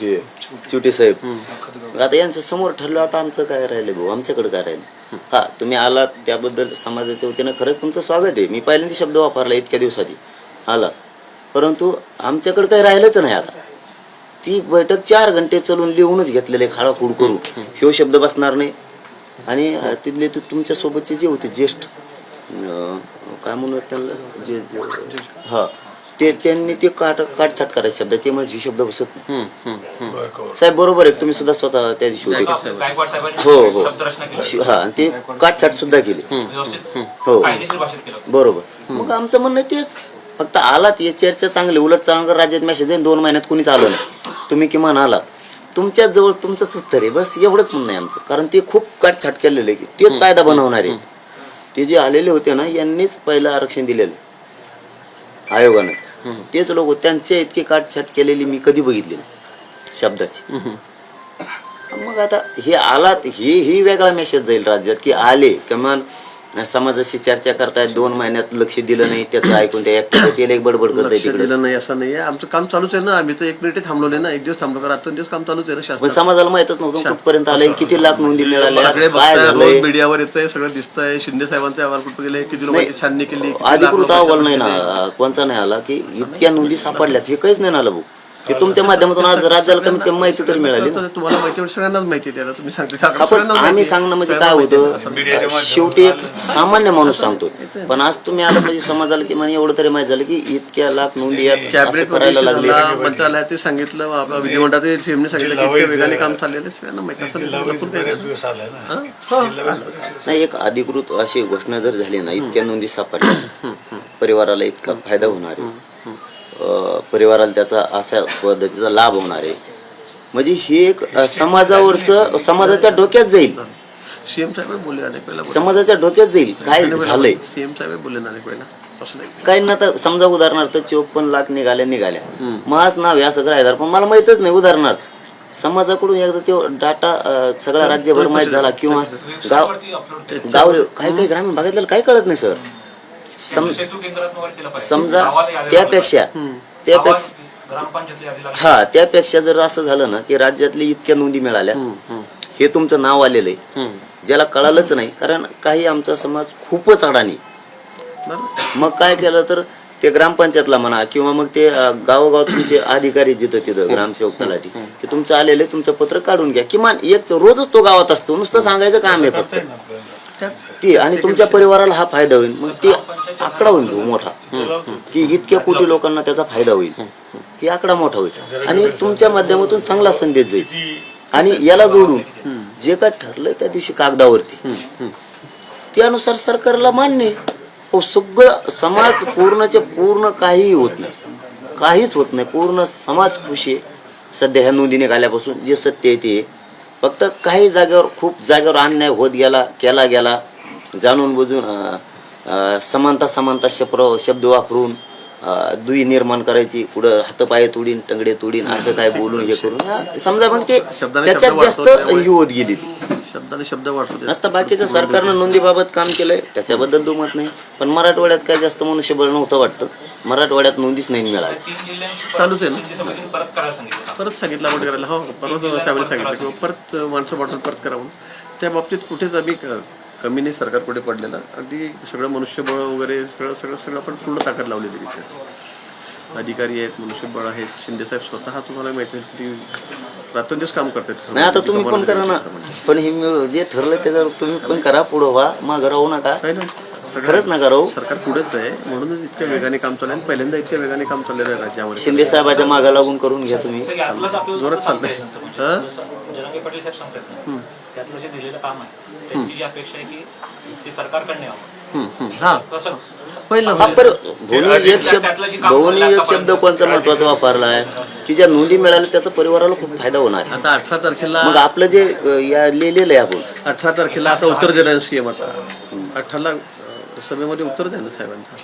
हे चिवटे साहेब. आता यांचं समोर ठरलं आता आमचं काय राहिलं भाऊ? आमच्याकडे काय राहिलं हा तुम्ही आलात त्याबद्दल समाजाच्या वतीनं खरंच तुमचं स्वागत आहे. मी पहिल्यांदा शब्द वापरला इतक्या दिवसाआधी. आला. परंतु आमच्याकडे काही राहिलंच नाही आता. ती बैठक चार घंटे चालून लिहूनच घेतलेले खाडाखोड करू ह्यो शब्द बसणार नाही. आणि तिथले तू तुमच्या सोबतचे जे होते ज्येष्ठ काय म्हणूयात त्यांना जे जे हा. ते त्यांनी ते काट काटछाट करायचे शब्द ते म्हणजे शब्द बसत नाही. साहेब बरोबर आहे तुम्ही सुद्धा स्वतः त्या दिवशी होते. गायकवाड साहेबांनी हो हो. शब्दरचना केली. शि- हा आणि ते काटछाट सुद्धा केली. व्यवस्थित. हो. कायदेशीर भाषेत केलं बरोबर. मग आमचं म्हणणं आहे तेच फक्त आलात ये चर्चा चांगली उलट चांगलं राज्यात मेसेज आहे दोन महिन्यात कुणीच आलं नाही. तुम्ही किमान आलात. तुमच्याच जवळ तुमचंच उत्तर आहे बस एवढंच म्हणणं आहे आमचं. कारण ते खूप काटछाट केलेलं आहे. की तेच कायदा बनवणार आहेत ते जे आलेले होते ना यांनीच पहिलं आरक्षण दिलेलं आहे. आयोगानं. तेच लोक त्यांचे इतकी काटछाट केलेली मी कधी बघितली नाही शब्दाची. मग आता हे आलात हे ही वेगळा मेसेज जाईल राज्यात की आले किमान समाजाशी चर्चा करतायत दोन महिन्यात लक्ष दिलं नाही त्याचं ऐकून त्या एकट्याचं तेल एक बडबड लक्ष तिकडे. दिलं नाही असं नाहीये आमचं काम चालूच आहे ना. आम्ही तर एक मिनिट थांबलोय ना. एक दिवस थांबलो का रात्र दिवस काम चालूच आहे ना पण शासनाचं. समाजाला माहितच नव्हतं कुठपर्यंत आलंय किती लाख नोंदी मिळाल्या सगळे काय बघताय झालंय? रोज मीडियावर येतंय सगळं दिसतंय. शिंदे साहेबांचे अहवाल कुठे गेले किती लोकांची छाननी केली किती लाख अधिकृत लोकांची अहवाल नाही. ना. कोणचा नाही आला की इतक्या नोंदी सापडल्यात हे काहीच नाही ना आलं भाऊ. ते तुमच्या माध्यमातून आज राज्याला कमीत कमी माहिती तर मिळाली ना? तर तुम्हाला माहिती आहे, सगळ्यांनाच माहिती आहे त्याला. तुम्ही सांगते आपण सगळ्यांनाच माहिती आम्ही आहे. सांगणं म्हणजे काय सगळ्यांना माहिती आहे. होतं शेवटी एक सामान्य माणूस सांगतो पण आज तुम्ही आलं म्हणजे समाजाला की म्हणजे एवढं तरी माहीत झालं की इतक्या लाख नोंदी असं कॅबिनेट करायला लागले. मंत्रालयात ते सांगितलं सीएमने सांगितलं की इतक्या वेगाने काम चाललेलं आहे सगळ्यांना माहिती असं भरपूर काही नाही. हा? हा. नाही एक अधिकृत अशी घोषणा जर झाली ना इतक्या नोंदी सापडल्या परिवाराला इतका फायदा होणार आहे. परिवाराला त्याचा अशा पद्धतीचा लाभ होणार आहे. म्हणजे हे एक समाजावरचं समाजाच्या डोक्यात जाईल. सीएम साहेब बोलले अनेक वेळेला. समाजाच्या डोक्यात जाईल. काय झालंय? सीएम साहेब बोलले ना अनेक वेळेला. काही ना तर समजा उदाहरणार्थ चोपन्न लाख निघाल्या निघाल्या. माझ नाव आहे असं ग्राहदार पण मला माहितच नाही उदाहरणार्थ. समाजाकडून एकदा तो डाटा सगळा राज्यभर माहीत झाला किंवा गाव गाव काही काही ग्रामीण भागातल्याला काही कळत नाही सर. समजा त्यापेक्षा त्यापेक्षा. हा त्यापेक्षा जर असं झालं ना की राज्यातली इतक्या नोंदी मिळाल्या हे तुमचं नाव आलेलं आहे. ज्याला कळालंच नाही कारण काही आमचा समाज खूपच अडाणी. मग काय केलं तर ते ग्रामपंचायतला म्हणा किंवा मग ते गावोगाव तुमचे अधिकारी जिथं तिथं ग्रामसेवक तलाठी की तुमचं आलेलं आहे, तुमचं पत्र काढून घ्या. किमान एक रोजच तो गावात असतो नुसतं सांगायचं काम आहे फक्त. ती आणि तुमच्या परिवाराला हा फायदा होईल. मग ते आकडा होईल तो मोठा. की इतक्या कोटी लोकांना त्याचा फायदा होईल. की आकडा मोठा होईल. आणि तुमच्या माध्यमातून चांगला संदेश जाईल. आणि याला जोडून जे काय ठरलंय त्या दिवशी कागदावरती. त्यानुसार सरकारला मान्य हो सगळं समाज पूर्णचे पूर्ण काहीही होत नाही. काहीच होत नाही. पूर्ण समाज खुशी आहे. सध्या ह्या नोंदीने आल्यापासून जे सत्य आहे ते. फक्त काही जागेवर खूप जागेवर अन्याय होत गेला केला गेला. जाणून बुजून समानता समानता शप्र शब्द वापरून दुई निर्माण करायची पुढं हातपाय तोडीन टंगडे तोडीन असं काय बोलून हे करून. समजा मग ते त्याच्यात जास्त. ही होत गेली ती. शब्दाने शब्द वाढतो. नसता बाकीचं सरकारनं नोंदीबाबत काम केलंय त्याच्याबद्दल दुमत नाही. पण मराठवाड्यात काय जास्त मनुष्यबळ नव्हतं वाटतं. मराठवाड्यात नोंदीच नाही मिळाली. चालूच आहे ना? परत सांगितलं परत सांगितलं आपण करायला. हो परत सांगितलं. किंवा परत माणसं पाठवून परत करा म्हणून. त्या बाबतीत कुठेच आम्ही कमी नाही सरकार कुठे पडलेलं. अगदी सगळं मनुष्यबळ वगैरे सगळं सगळं सगळं आपण पूर्ण ताकद लावलेली तिथे. अधिकारी आहेत मनुष्यबळ आहेत. शिंदेसाहेब स्वतः तुम्हाला माहिती आहे किती रात्रंदिवस काम करतात नाही आता तुम्ही पण करा ना. पण हे मिळ जे ठरलं त्याच्यावर तुम्ही पण करा पुढं व्हा मागं राहू नका. काय ना खरंच नका राहू. सरकार पुढेच आहे. म्हणूनच इतक्या वेगाने काम चाललंय आणि पहिल्यांदा इतक्या वेगाने काम चाललेलं आहे राज्यामध्ये. शिंदे साहेबाच्या मागा लागून करून घ्या तुम्ही. जोरात चाललंय. हा? जरांगे पाटील साहेब सांगतात. ना, त्यातलं जे दिलेलं काम आहे त्यांची जी अपेक्षा आहे की ते सरकारकडे यावं. हा. कसं हा भोवनी एक शब्द भोवनी एक शब्द कोणचा महत्त्वाचा वापरला आहे? की ज्या नोंदी मिळाल्या त्याचा परिवाराला खूप फायदा होणार आता अठरा तारखेला मग आपलं जे या लिहिलेलं आहे आपण अठरा तारखेला आता उत्तर देणार सीएम आता. अठराला सभेमध्ये उत्तर द्या ना साहेबांचा.